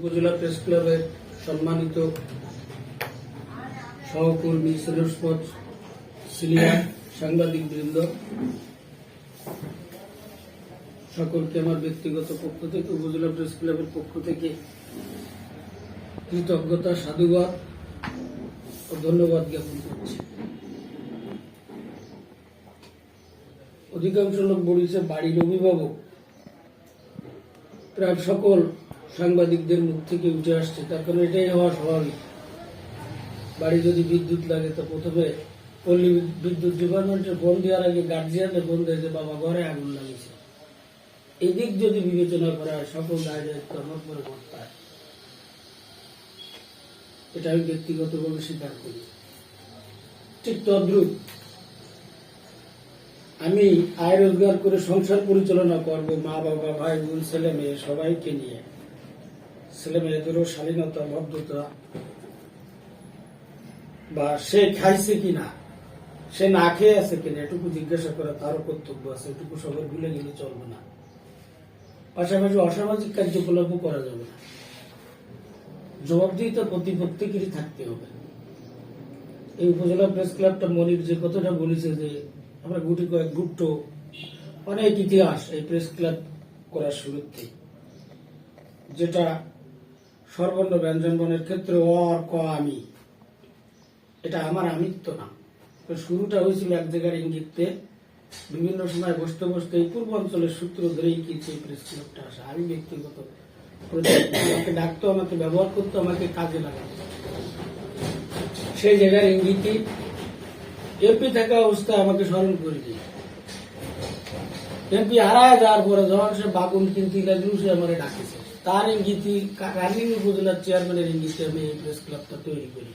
উপজেলা প্রেস ক্লাবের সম্মানিত সহকর্মী সিনিয়র সিনিয়র সাংবাদিক বৃন্দ সকলকে আমার ব্যক্তিগত পক্ষ থেকে, উপজেলা প্রেস ক্লাবের পক্ষ থেকে কৃতজ্ঞতা, সাধুবাদ ও ধন্যবাদ জ্ঞাপন করছি। অধিকাংশ লোক বলেছে, বাড়ির অভিভাবক, প্রায় সকল সাংবাদিকদের মুখ থেকে উঠে আসছে। তার কারণ এটাই হওয়া স্বাভাবিক। বাড়ি যদি বিদ্যুৎ লাগে, তো প্রথমে পল্লী বিদ্যুৎ ডিপার্টমেন্টের ফোন দেওয়ার আগে গার্জিয়ানের ফোন দেয় যে, বাবা, ঘরে আগুন লাগিয়েছে। এদিক যদি বিবেচনা করা হয়, সকল দায় দায়িত্ব আমার পরে করতে হয় এটা আমি ব্যক্তিগতভাবে স্বীকার করি। ঠিক তদ্রুপ আমি আয় রোজগার করে সংসার পরিচালনা করব, মা, বাবা, ভাই, বোন, ছেলে, মেয়ে, সবাইকে নিয়ে। ছেলে মেয়েদেরও স্বাধীনতা ভদ্রতা বা সে খাইছে কিনা, সে না খেয়ে আছে কিনা, এটুকু জিজ্ঞাসা করা তারও কর্তব্য আছে, এটুকু সবাই ভুলে গেলে চলবে না। পাশাপাশি অসামাজিক কার্যকলাপও করা যাবে না। জবাবদিহিতা প্রতি প্রত্যেকেরই থাকতে হবে। এই উপজেলা প্রেস ক্লাবটা মনির যে কথাটা বলেছে যে, আমরা গুটি কয়েক গুট্টো অনেক ইতিহাস এই প্রেস ক্লাব করার শুরুতে যেটা সর্বর্ণ ব্যঞ্জন বনের ক্ষেত্রে অ আর ক আমি। এটা আমার আমিত্ব না। শুরুটা হয়েছিল এক জায়গার ইঙ্গিতে। বিভিন্ন সময় বসতে বসতে এই পূর্বাঞ্চলের সূত্র ধরেই কিন্তু এই ক্লাবটা আমি ব্যক্তিগত আমাকে ডাকতো, আমাকে ব্যবহার করতো, আমাকে কাজে লাগাতো। সেই জায়গার ইঙ্গিতই এমপি থাকা অবস্থায় আমাকে স্মরণ করে দিই এমপি হারায় যাওয়ার পরে যখন সে বাগুন কিনতে লাগল সে আমার ডাকেছে। তার ইঙ্গিতই কালিম উপজেলার চেয়ারম্যানের ইঙ্গিতে আমি প্রেস ক্লাবটা তৈরি করি।